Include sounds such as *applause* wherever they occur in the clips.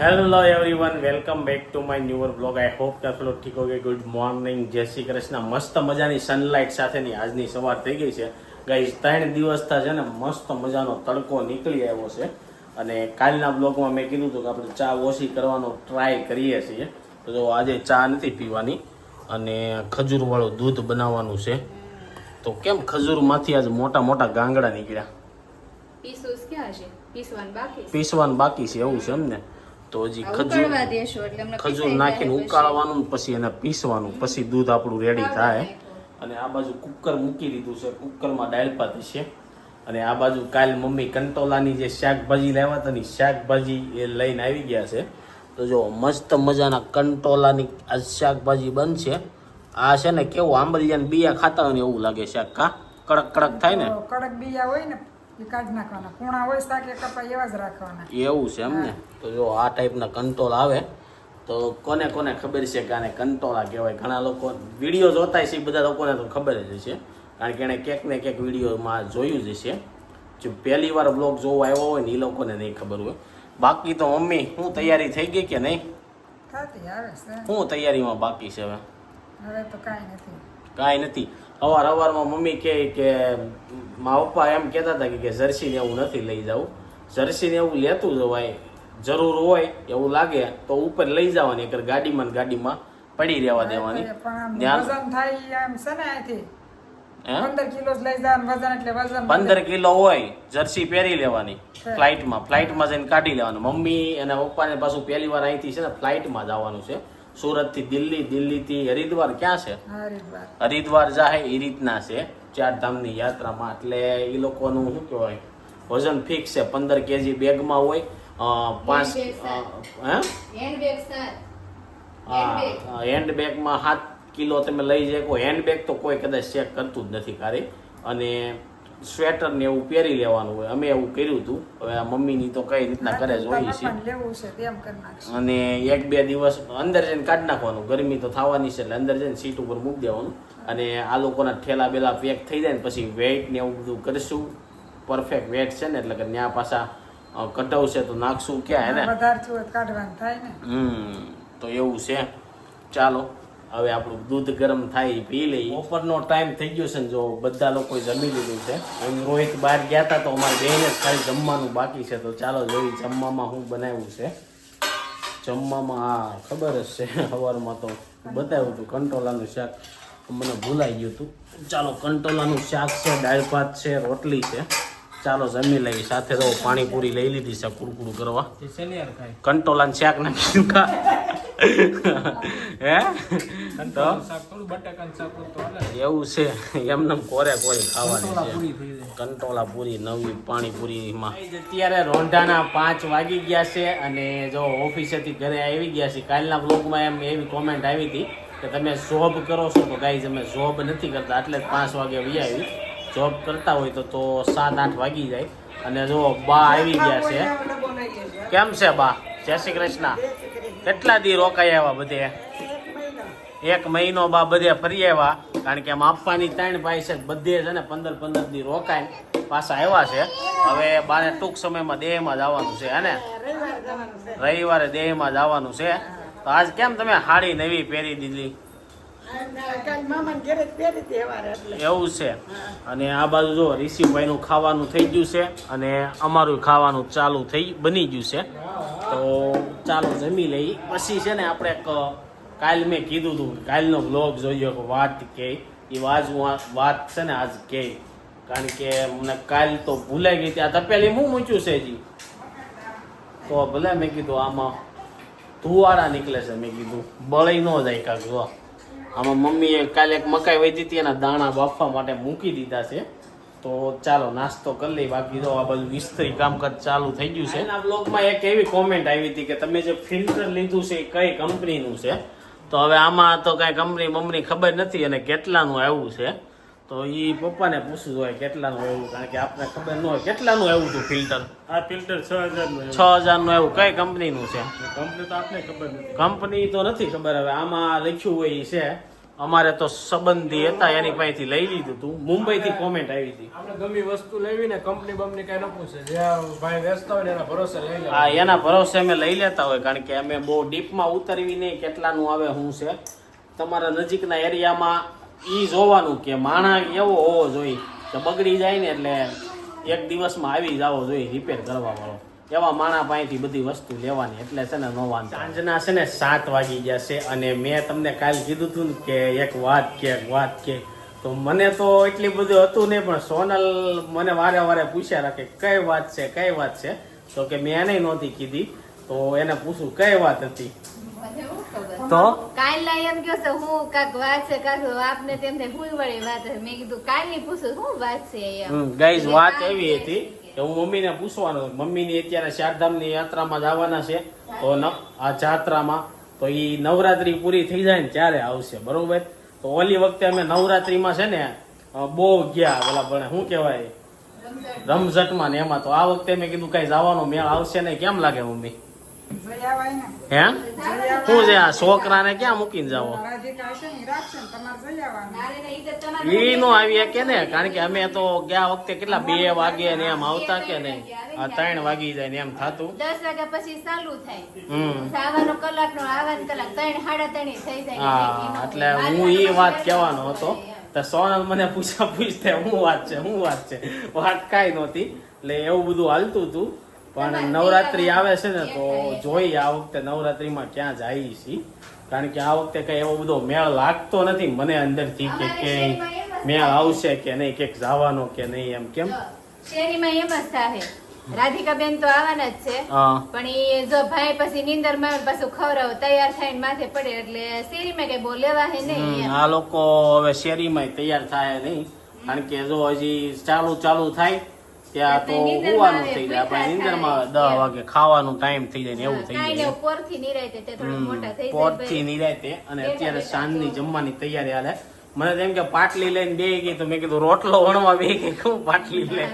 Hello everyone welcome back to my newer blog I hope કે પેલો ઠીક okay good morning જય શ્રી કૃષ્ણ. મસ્ત મજાની સનલાઇટ સાથેની આજની સવાર થઈ ગઈ છે. ગઈ ત્રણ દિવસથી છે ને મસ્ત મજાનો તડકો નીકળી આવ્યો છે. અને કાલના બ્લોગમાં મેં કીધું હતું કે આપણે ચા ઓછી કરવાનો ટ્રાય કરીએ છીએ. તો જો આજે ચા નથી પીવાની અને ખજૂરવાળું દૂધ બનાવવાનું છે. તો કેમ ખજૂરમાંથી આજે મોટા મોટા ગાંગડા નીકળ્યા. પીસવાનું બાકી છે એવું છે એમ ને? તો હજી ખજૂર ખજૂર નાખીને ઉકાળવાનું પછી એને પીસવાનું પછી દૂધ આપણું રેડી થાય. અને આ બાજુ કુકર મૂકી દીધું છે. કુકરમાં ભાત છે. અને આ બાજુ કાલ મમ્મી કંટોલાની જે શાકભાજી લાવ્યા હતા ને શાકભાજી એ લઈને આવી ગયા છે. તો જો મસ્ત મજાના કંટોલાની આ શાકભાજી બનશે. આ છે ને કેવું આંબલિયાને બિયા ખાતા હોય ને એવું લાગે શાક કા? કડક કડક થાય ને? કડક બીયા હોય ને એ કાઢી નાખવાના. કૂણા હોય શાકે કપાઈ એવા જ રાખવાના. એવું છે એમ ને? તો જો આ ટાઈપના કંટ્રોલ આવે તો કોને કોને ખબર છે કે આને કંટોળા કહેવાય? ઘણા લોકો વીડિયો જોતા છે બધા લોકોને તો ખબર જ છે કારણ કે એણે ક્યાંક ને ક્યાંક વિડીયોમાં જોયું જ છે જો પહેલી વાર બ્લોગ જોવા આવ્યો હોય ને એ લોકોને નહીં ખબર હોય. બાકી તો મમ્મી હું તૈયારી થઈ ગઈ કે નહીં? હું શું તૈયારીમાં બાકી છે હવે? હવે તો કાંઈ નથી. કાંઈ નથી. અવાર અવારમાં મમ્મી કહે કે મા પપ્પા એમ કહેતા હતા કે- જર્સીને એવું નથી લઈ જવું. જર્સીને એવું લેતું જવાય જરૂર હોય એવું લાગે તો ઉપર લઈ જવાની એક ગાડીમાં ને ગાડીમાં પડી રહેવા દેવાની. વજન થાય ઈ છે ને અહીંથી. પંદર કિલો લઈ જવાનું વજન એટલે વજન પંદર કિલો હોય જર્સી પહેરી લેવાની ફ્લાઇટમાં. ફ્લાઇટમાં જઈને કાઢી લેવાનું. મમ્મી અને પપ્પાને પાછું પહેલી વાર અહીંથી છે ને ફ્લાઇટમાં જવાનું છે. સુરતથી દિલ્હી દિલ્હીથી હરિદ્વાર ક્યાં છે? હરિદ્વાર. હરિદ્વાર જાહે એ રીતના છે. ચાર ધામની યાત્રામાં. એટલે એ લોકોનું શું કહેવાય? વજન ફિક્સ છે. પંદર કેજી બેગમાં હોય પાંચ હેન્ડબેગમાં હે? સાત. કિલો તમે લઈ શકો. હેન્ડબેગ તો કોઈ કદાચ ચેક કરતું જ નથી કારી અને સ્વેટર ને એવું પહેરી લેવાનું હોય. અમે એવું કર્યું હતું. હવે આ મમ્મીની તો કઈ રીતના કરે જોઈએ છે. અને એક બે દિવસ અંદર જઈને કાઢી નાખવાનું. ગરમી તો થવાની છે એટલે અંદર જઈને સીટ ઉપર મૂકી દેવાનું. અને આ લોકોના ઠેલા બેલા પેક થઈ જાય ને પછી વેઇટ ને એવું બધું કરીશું. પરફેક્ટ વેટ છે ને એટલે કે ત્યાં પાછા કઢાવશે તો નાખશું ક્યાં હે ને? વધારે થયું હોય તો કાઢવાનું થાય ને. હમ તો એવું છે. ચાલો. હવે આપણું દૂધ ગરમ થાય પી લઈ બપોરનો ટાઈમ થઈ ગયો છે ને જો બધા લોકોએ જમી લીધું છે. એમ રોહિત બહાર ગયા હતા તો અમારે બેને ખાલી જમવાનું બાકી છે. તો ચાલો જોઈએ જમવામાં શું બનાવ્યું છે. જમવામાં હા ખબર જ છે સવારમાં તો બતાવ્યું હતું કંટોલાનું શાક. મને ભૂલાઈ ગયું હતું. ચાલો કંટોલાનું શાક છે દાળ ભાત છે રોટલી છે. ચાલો જમી લઈ સાથે તો પાણીપુરી લઈ લીધી છે કુરકુરું કરવા. કંટોલાનું શાક નાખી ખા. હે? તો? એવું છે. એમને કોરે કોરે ખાવાની છે. કંટોલા પૂરી નવી પાણીપુરીમાં. અત્યારે રોંઢાના પાંચ વાગી ગયા છે અને જો ઓફિસેથી ઘરે આવી ગયા છે કાલના બ્લોગમાં એમ એવી કોમેન્ટ આવી હતી કે તમે જોબ કરો છો તો ગાઈઝ અમે જોબ નથી કરતા. એટલે પાંચ વાગે વી આવી. જોબ કરતા હોય તો તો સાત આઠ વાગી જાય. અને જો બા આવી ગયા છે. કેમ છે બા? જય શ્રી કૃષ્ણ. કેટલા દી રોકાઈ આવ્યા બધે? એક મહિનો બા બધે ફરી આવ્યા કારણ કે આમ આપવાની ત્રણ ભાઈ છે બધે છે ને પંદર પંદર દી રોકાય પાછા આવ્યા છે. હવે બાને ટૂંક સમયમાં દેહમાં જવાનું છે, હે રવિવારે દેહમાં જવાનું છે. તો આજ કેમ તમે હાડી નવી પહેરી દીધી? એવું છે. અને આ બાજુ જો ઋષિભાઈનું ખાવાનું થઈ ગયું છે અને અમારું ખાવાનું ચાલુ થઈ બની ગયું છે. તો ચાલો જમી લઈ. પછી છે ને આપણે એક કાલ મેં કીધું હતું કાલનો બ્લોગ જોયો કે વાત કે. એ વાત હું વાત છે ને આજ કે. કારણ કે મને કાલ તો ભૂલાઈ ગઈ ત્યાં તપેલી હું મૂચ્યું છે જી તો ભલે મેં કીધું આમાં ધુવાળા નીકળે છે, મેં કીધું. બળી ન જાય કાંક, જો. આમાં મમ્મીએ કાલે એક મકાઈ વહી હતી એના દાણા બાફવા માટે મૂકી દીધા છે. તો ચાલો નાસ્તો કરી લઈ બાકી તો આ બધું વિસ્તરી કામકાજ ચાલુ થઈ ગયું છે. એના બ્લોગમાં એક એવી કોમેન્ટ આવી હતી કે તમે જે ફિલ્ટર લીધું છે એ કઈ કંપનીનું છે? તો હવે આમાં તો કાંઈ કંપની બમની ખબર નથી અને કેટલાનું આવ્યું છે. તો એ પપ્પાને પૂછવું હોય કેટલાનું આવ્યું કારણ કે આપણે ખબર ન હોય કેટલાનું આવ્યું હતું ફિલ્ટર આ ફિલ્ટર છ હજારનું છ હજારનું આવ્યું. કઈ કંપનીનું છે? કંપની તો આપને ખબર નથી. કંપની તો નથી ખબર. હવે આમાં લખ્યું હોય એ છે. અમારે તો સંબંધી હતા એની પાસેથી લઈ લીધું હતું મુંબઈથી કોમેન્ટ આવી હતી. આપણે ગમી વસ્તુ લેવી ને કંપની બમની કઈ ન પૂછે. જે ભાઈ વેચતા હોય ને એના ભરોસે લઈ લે હા એના ભરોસે અમે લઈ લેતા હોય કારણ કે અમે બહુ ડીપમાં ઉતરવી નહીં કેટલાનું આવે શું છે. તમારા નજીકના એરિયામાં એ જોવાનું કે માણા એવો હોવો જોઈએ. કે બગડી જાય ને એટલે એક દિવસમાં આવી જવો જોઈએ રિપેર કરવા વાળો. એવા માણા પાસેથી બધી વસ્તુ લેવાની એટલે છે ને નો વાંધો. સાંજના છે ને સાત વાગી ગયા છે અને મેં તમને કાલ કીધું હતું કે એક વાત કે એક વાત કે. તો મને તો એટલી બધું હતું નહીં પણ સોનલ મને વારે વારે પૂછ્યા રાખે કઈ વાત છે કઈ વાત છે? તો કે મેં એને નહોતી કીધી. તો એને પૂછું કઈ વાત હતી? તો? કાલના એમ કહો છે હું કાક વાત છે કાક આપને તેમને હું વળી વાત મેં કીધું કાલની પૂછું શું વાત છે ગાઈઝ વાત એવી હતી. કે- હું મમ્મીને પૂછવાનું, મમ્મીની અત્યારે ચારધામની યાત્રામાં જવાના છે, તો આ જાત્રામાં, તો એ નવરાત્રી પૂરી થઈ જાય ને ત્યારે આવશે, બરોબર? તો ઓલી વખતે અમે નવરાત્રીમાં છે ને બહુ ગયા પેલા પણ શું કહેવાય? રમઝટમાં ને એમાં, તો આ વખતે મેં કીધું કઈ જવાનો મેળ આવશે ને કેમ લાગે મમ્મી? હે શું છે આ છોકરાને ક્યાં મૂકીને જાવો રાધિકા હશે ને ઈ રાખશે ને તમારે જઈ આવવાનું. નારે ને ઈ તો તમારે ઈ નો આવી શકે ને? કારણ કે અમે તો ગયા વખતે કેટલા બે વાગે ને એમ આવતા કે નહીં? આ ત્રણ વાગી જાય ને એમ થતું. દસ વાગ્યા પછી ચાલુ થાય. કલાક નો કલાક ત્રણ સાડા ત્રણ થઈ જાય હા એટલે હું ઈ વાત કહેવાનો હતો. તો સોનલ મને પૂછા પૂછતે હું વાત છે? હું વાત છે? વાત કાંઈ નહોતી. એટલે એવું બધું હાલતું હતું. પણ નવરાત્રી આવે છે ને તો જોઈએ આ વખતે નવરાત્રીમાં ક્યાં જાય છે. કારણ કે આ વખતે કઈ એવો બધો મેળ લાગતો નથી. મને અંદરથી કે કે મેળ આવશે કે નહીં ક્યાંક જવાનો કે નહીં એમ કેમ? શેરીમાં એમ જ થાય. રાધિકાબેન તો આવવાના જ છે. પણ એ જો ભાઈ પછી નીંદરમાં પાછું ખવડાવ તૈયાર થઈને માથે પડે એટલે શેરીમાં કઈ બોલેવા લેવા હે નહીં આ લોકો હવે શેરીમાં તૈયાર થાય નહીં. કારણ કે જો હજી ચાલુ ચાલુ થાય ત્યાં તો હોવાનું થઈ જાય. આપણે નીંદરમાં દસ વાગે ખાવાનું ટાઈમ થઈ જાય ને એવું થઈ જાય. પોરથી નિરાયતે પછી. નિરાયતે. અને અત્યારે સાંજ સાંજની જમવાની તૈયારી હાલે. મને તો એમ કે પાટલી લઈને બે ગઈ તો મેં કીધું રોટલો વણવા બે ગઈ. કહું પાટલી લે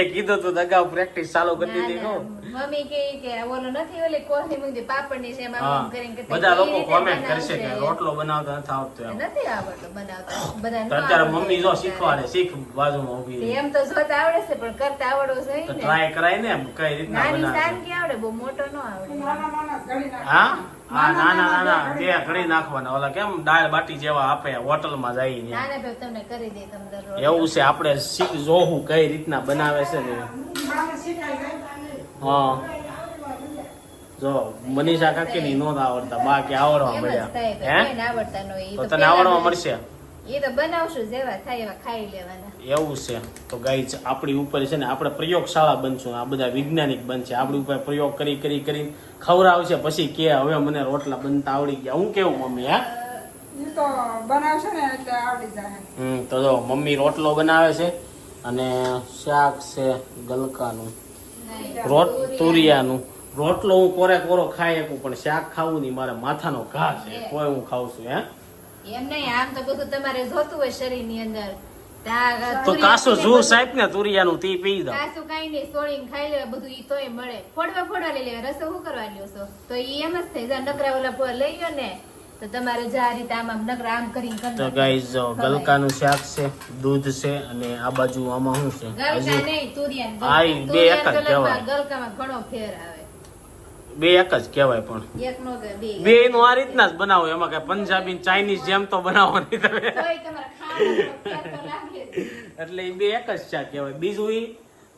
એ કીધું તું અગાઉ પ્રેક્ટિસ ચાલુ કરી દીધી ના. કહું મમ્મી કે કે ઓલો નથી ઓલી કોથળી મૂકી પાપડની છે એમાં હા. આમ કરીને. બધા લોકો કોમેન્ટ કરશે કે રોટલો બનાવતા નથી આવડતો નથી આવડતું બનાવતા. બધા અત્યારે મમ્મી જો શીખવાડે શીખ બાજુમાં ઊભી એમ તો જોતા આવડે છે પણ કરતા આવડો છે તો ટ્રાય કરાય ને કઈ રીતના નાની સાન કે આવડે? બહુ મોટો ન આવડે. નાના નાના ઘડી નાખો. હા ના ના ના બે ઘડી નાખવાના. ઓલા કેમ દાળ બાટી જેવા આપે હોટલમાં તમે દરરોજ. એવું છે આપણે શીખ જોવું કઈ રીતના બનાવે છે ને. હા. જો મનીષા કાકી ની નોંધ આવડતા બાકી આવડવા મળ્યા. હે? ન તો તને આવડવા મળશે? એ તો બનાવશું જેવા થાય એવા ખાઈ લેવાના. એવું છે. તો ગાઈઝ આપણી ઉપર છે ને આપણે પ્રયોગશાળા બનશું. આ બધા વૈજ્ઞાનિક બનશે. આપણી ઉપર પ્રયોગ કરી કરી કરી ખવડાવશે. પછી કે હવે મને રોટલા બનતા આવડી ગયા. હું કેવું મમ્મી હા? તો બનાવશે ને એટલે આવડી જાય. હમ તો જો મમ્મી રોટલો બનાવે છે અને શાક છે ગલકાનું. રોટ તુરિયાનું. રોટલો હું કોરે કોરો ખાઈ શકું પણ શાક ખાવું નહીં. મારે માથાનો ઘા છે. કોઈ હું ખાઉં છું હે? એમ નહીં આમ તો બધું તમારે જોતું હોય શરીરની અંદર. ત્યાં તો કાસો જુર સાહેબ ને તુરિયાનું તી પી દો. કાસો કાંઈ નહીં સોળીને ખાઈ લેવા બધું ઈ તોય મળે. ફોડવા ફોડવા લઈ લેવા રસો શું કરવા લ્યો છો? તો ઈ એમ જ થાય જાય નકરા ઓલા પર લઈ ગયો ને તો તમારે જા આ રીતે આમ આમ નકરા આમ કરીને કરી તો. ગાઈઝ જો ગલકાનું શાક છે દૂધ છે અને આ બાજુ આમાં શું છે? ગલકા નહીં તુરિયા આ બે એક જ કહેવાય. ગલકામાં ઘણો ફેર આવે. બે એક જ કહેવાય પણ. બે. નું આ રીતના જ બનાવો. એમાં કઈ પંજાબી ચાઇનીઝ જેમ તો બનાવવાની તમે. તોય તમારે ખાવાનો ફેર તો લાગે જ. એટલે એ બે એક જ ચા કહેવાય. બીજું ઈ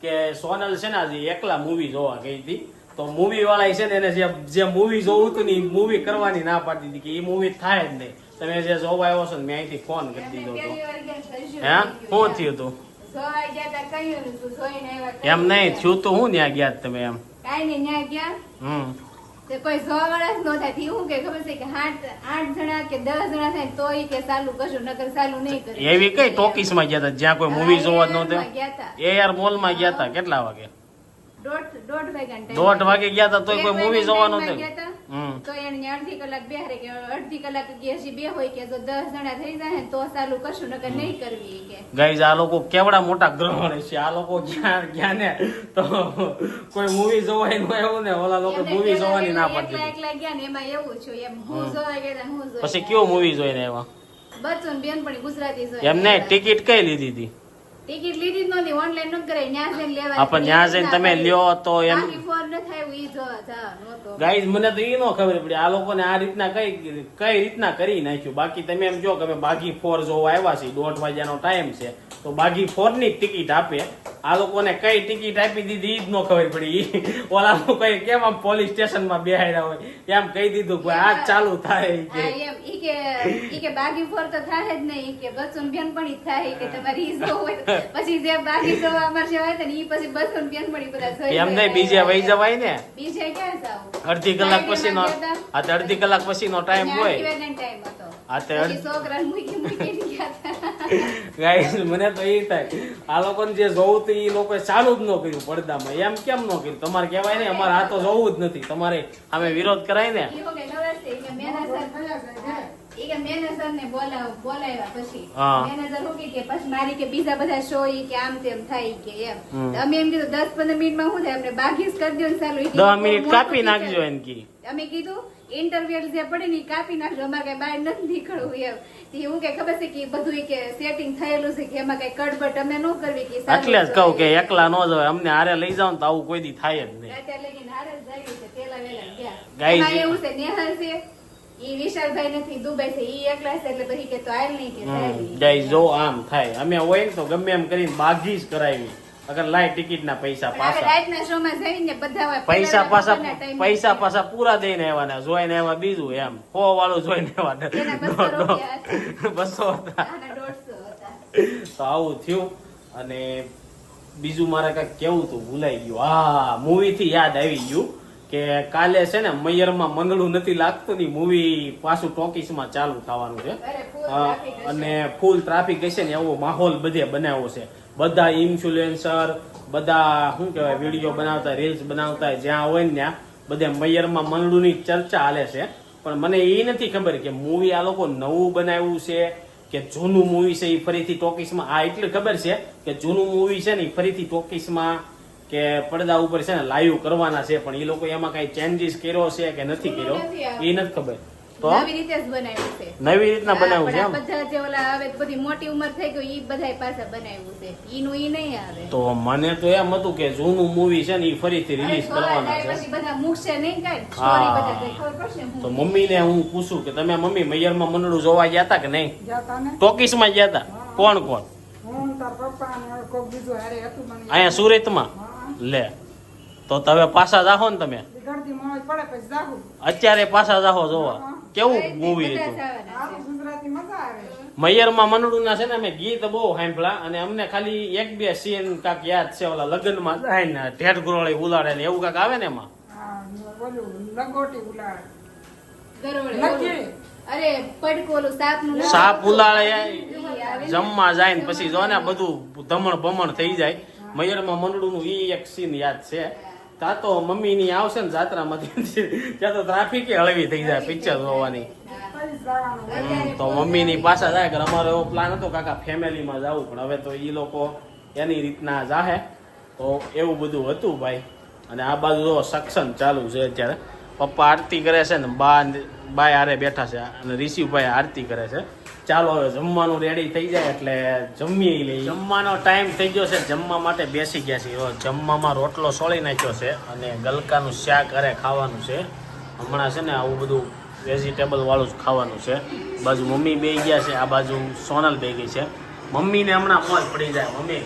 કે સોનલ છે ને આજે એકલા મૂવી જોવા ગઈ હતી. તો મૂવી વાળા છે ને એને જે જે મૂવી જોવું હતું ને એ મૂવી કરવાની ના પાડી દીધી કે એ મૂવી થાય જ નહીં. તમે જે જોવા આવ્યો છો ને મેં અહીંથી ફોન કરી દીધો હતો. હે? શું થયું હતું? એમ નહીં થયું તો હું ત્યાં ગયા તમે એમ. કાંઈ નઈ ન્યા ગયા હમ. તે કોઈ સો વર્ષ નો થાય. થી હું કે ખબર છે કે આઠ આઠ જણા કે દસ જણા થાય તોય કે ચાલુ કરશું નકર ચાલુ નહીં કરે એવી કઈ ટોકીસમાં ગયા હતા? જ્યાં કોઈ મૂવી જોવા જ માં ગયા તા. એ યાર મોલમાં ગયા હતા? કેટલા વાગે? દોઢ વાગે ગયા હતા તોય કોઈ મૂવી જોવાનું ગયા તા. એને અડધી કલાક બેહારે કે અડધી કલાક કે હજી બે હોય કે જો દસ જણા થઈ જાય ને તો ચાલુ કરશું નકર નહીં કરવી કે. ગાઈઝ આ લોકો કેવડા મોટા ગ્રહણ છે. આ લોકો જ્યાં ગયા ને તો કોઈ મૂવી જોવાનું એવું ને ઓલા લોકો મૂવી જોવાની ના પડતી. એકલા ગયા ને એમાં એવું છે એમ હું જોવા ગયા હું જોઈ પછી. કયો મૂવી જોઈને એમાં બચ્ચો બેન પણ ગુજરાતી જોઈ એમને ટિકિટ કઈ લીધી હતી? ટિકિટ લીધી જ નહોતી ઓનલાઈન ન કરાય ન્યા જઈને લેવા હા, ન્યા જઈને તમે લ્યો તો એમ- બાકી ફોન ન થાય ઈ જોવા નહોતો ગાઈઝ મને તો ઈ નો ખબર પડી. આ લોકોને આ રીતના કઈ કઈ રીતના કરી નાખ્યું? બાકી તમે એમ જો કે અમે બાગી ફોર જોવા આવ્યા છીએ દોઢ વાગ્યાનો ટાઈમ છે તો બાગી ફોરની ટિકિટ આપે. આ લોકોને કઈ ટિકિટ આપી દીધી ઈ જ ન ખબર પડી. ઓલા લોકો કેમ આમ પોલીસ સ્ટેશનમાં બેહાડ્યા હોય? એમ કહી દીધું કે આ ચાલુ થાય કે. એમ. ઈ કે ઈ કે બાગી ફોર તો થાય જ નહીં. કે બસુન બેન પણ જ થાય કે તમારી ઈ હોય પછી જે બાગી જોવા અમાર જે હોય ને ઈ પછી બસુન બેન પણ બધા જોઈ એમ નહીં બીજે વહી જવાય ને? બીજે ક્યાં જાવ? અડધી કલાક પછી નો આ અડધી કલાક પછી નો ટાઈમ હોય. ટાઈમ હતો. હતા. ગાઈસ મને તો એ થાય. આ લોકોને જે જોવું તો એ લોકોએ ચાલુ જ ન કર્યું પડદામાં. એમ કેમ ન કર્યું? તમારે કહેવાય ને અમારે આ તો જોવું જ નથી. તમારે અમે વિરોધ કરાય ને. દસ મિનિટ કાપી નાખજો એમ કી અમે કીધું ઇન્ટરવ્યુ જે પડે ને કાપી નાખજો અમારે કઈ બહાર નથી નીકળવું એમ. એવું કે ખબર છે કે બધું કે સેટિંગ થયેલું છે કે એમાં કઈ કડબડ અમે ન કરવી કે એટલે જ કહું કે એકલા ન જવાય. અમને હારે લઈ જાવ ને તો આવું કોઈ દી થાય જ નહીં. અત્યારે લઈને હારે જ જાયું છે, પેલા વેલા ગયા. એવું છે, નેહલ છે, ઈ વિશાલભાઈ નથી, દુબઈ છે, ઈ એકલા છે, એટલે પછી કે તો હાલ નહીં કે. જાય જો આમ થાય. અમે હોય તો ગમે એમ કરીને બાગી જ કરાવી. અગર લાય ટિકિટ ના પૈસા પાછા. પૈસા પાછા પૈસા પાછા પૂરા દઈને આવ્યા જોઈને એવા બીજું એમ. હો વાળું જોઈને એના *laughs* બસો હતા. તો આવું થયું. અને બીજું મારે કાંઈક કેવું તું ભૂલાઈ ગયું. હા મૂવી થી યાદ આવી ગયું કે કાલે છે ને મયરમાં મંગળું નથી લાગતું ની મૂવી પાછું ટોકીસમાં ચાલુ થવાનું છે. અને ફૂલ ટ્રાફિક હશે ને એવો માહોલ બધે બનાવ્યો છે. બધા ઇન્ફ્લુએન્સર બધા, શું કહેવાય વીડિયો બનાવતા રીલ્સ બનાવતા જ્યાં હોય ને ત્યાં, બધે મયરમાં મંદડુની ચર્ચા હાલે છે. પણ મને એ નથી ખબર કે મૂવી આ લોકો નવું બનાવ્યું છે કે જૂનું મૂવી છે, એ ફરીથી ટોકીસમાં, આ એટલી ખબર છે કે જૂનું મૂવી છે ને, એ ફરીથી ટોકીસમાં કે પડદા ઉપર છે ને લાઈવ કરવાના છે. પણ એ લોકો એમાં કઈ ચેન્જીસ કર્યો છે કે નથી કર્યો? એ નથી ખબર. તો નવી રીતે જ બનાવ્યું છે. નવી રીતના બનાવ્યું છે બધા જે ઓલા આવે બધી મોટી ઉંમર થઈ ગઈ ઈ બધાય પાછા બનાવ્યું છે. ઈનું ઈ નહીં આવે. તો મને તો એમ હતું કે જૂનું મૂવી છે ને ઈ ફરીથી રિલીઝ કરવાના છે. પછી બધા મૂકશે નહીં કાંઈ. હા. બધા કંઈ ખબર પડશે. તો મમ્મીને હું પૂછું કે તમે મમ્મી મૈયરમાં મંડળું જોવા ગયા હતા કે નહીં? ટોકીસમાં ગયા હતા કોણ કોણ? હું તાર પપ્પા અને કોક બીજું હારે હતું મને અહીંયા સુરતમાં? લે. તો તમે પાછા જાહો ને તમે? અત્યારે પાછા જાહો જોવા. કેવું મૂવી હતું? મૈયરમાં મંડળું ના છે. ને અમે ગીત બહુ સાંભળા અને અમને ખાલી એક બે સીન કાક યાદ છે ઓલા લગ્નમાં જાય ને ઢેઢ ગુરોળી ઉલાડે ને એવું કાક આવે ને એમાં. સાપ ઉલાળે. જમવા જાય ને પછી જો ને બધું ધમણ ભમણ થઈ જાય. મયરમાં મંડળું નું ઈ એક સીન યાદ છે. ત્યાં તો મમ્મી ની આવશે ને જાત્રામાંથી. ત્યાં તો ટ્રાફિક હળવી થઈ જાય પિક્ચર જોવાની. તો મમ્મી ની પાછા જાય કે અમારો એવો પ્લાન હતો કાકા ફેમિલીમાં જવું, પણ હવે તો એ લોકો એની રીતના જાહે. તો એવું બધું હતું ભાઈ. અને આ બાજુ સક્ષમ ચાલુ છે અત્યારે. પપ્પા આરતી કરે છે ને બા બાય આરે બેઠા છે અને ઋષિભાઈ આરતી કરે છે. ચાલો હવે જમવાનું રેડી થઈ જાય એટલે જમીએ લઈએ જમવાનો ટાઈમ થઈ ગયો છે. જમવા માટે બેસી ગયા છીએ. જમવામાં રોટલો સોળી નાખ્યો છે અને ગલકાનું શાક અરે ખાવાનું છે. હમણાં છે ને આવું બધું વેજીટેબલ વાળું જ ખાવાનું છે. બાજુ મમ્મી બે ગયા છે. આ બાજુ સોનલ બે ગઈ છે. મમ્મીને હમણાં મોજ પડી જાય. મમ્મી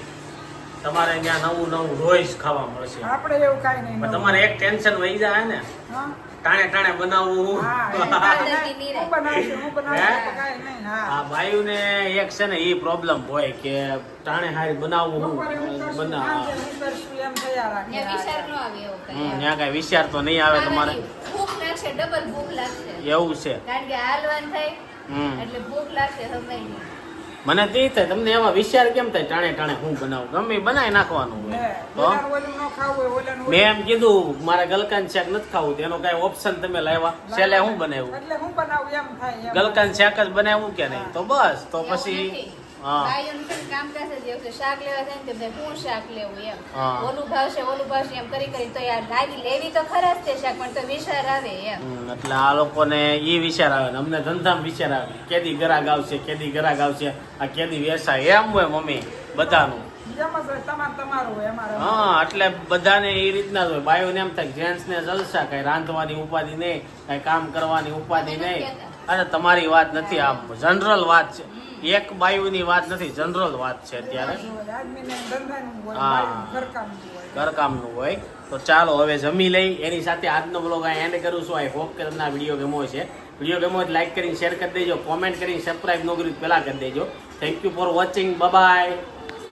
તમારે ત્યાં નવું નવું રોજ ખાવા મળશે. આપણે એવું કાંઈ નહીં પણ તમારે એક ટેન્શન વહી જાય ને. ટાણે ટાણે બનાવવું હા, એ *laughs* હા. હું બનાવશું, હું બનાવશું તો કાંઈ નહીં, હા. આ ભાઈઓને એક છે ને એ પ્રોબ્લેમ હોય કે ટાણે હારી બનાવવું બનાવ. ત્યાં ન કાંઈ. વિચાર તો નહીં આવે તમારે. એવું છે. કારણ કે હાલવાન થાય હમ. એટલે ભૂખ લાગશે સમય મને તે થાય તમને એવા વિચાર કેમ થાય ટાણે ટાણે હું બનાવું? ગમે બનાવી નાખવાનું હોય. તો મેં એમ કીધું મારે ગલકાન શાક નથી ખાવું તેનો કઈ ઓપ્શન તમે લાવ્યા? છેલ્લે હું બનાવ્યું બનાવું એમ થાય ગલકાન શાક જ બનાવ્યું કે નહીં? તો બસ તો પછી. ભાઈઓનું છે કામકાજ જ એવું છે શાક લેવા જાય ને તો શું શાક લેવું એમ. ઓલું ભાવશે ઓલું ભાવશે એમ કરી કરી તો યાર લાવી લેવી તો ખરા જ તે શાક પણ તો વિચાર આવે એમ. એટલે આ લોકોને એ વિચાર આવે ને અમને ધંધામાં વિચાર આવે. કેદી ગરાગ આવશે કેદી ગરાગ આવશે આ કેદી વેસાય એમ હોય મમ્મી બધાનું. હા એટલે બધાને એ રીતના જ હોય. બાયોને એમ થાય જેન્ટ્સ ને જલસા કઈ રાંધવાની ઉપાધિ નહીં કઈ કામ કરવાની ઉપાધિ નહીં. અરે તમારી વાત નથી આમ જનરલ વાત છે. એક બાયુની વાત નથી, જનરલ વાત છે અત્યારે. હા. ઘરકામનું હોય. તો ચાલો, હવે જમી લઈ. એની સાથે આજનો બ્લોગ આ એન્ડ કરું છું. આઈ હોપ કે તમને આ વીડિયો ગમો છે વીડિયો ગમો હોય લાઈક કરીને શેર કરી દેજો. કોમેન્ટ કરીને સબસ્ક્રાઈબ ન કર્યું પહેલાં કરી દેજો. Thank you for watching bye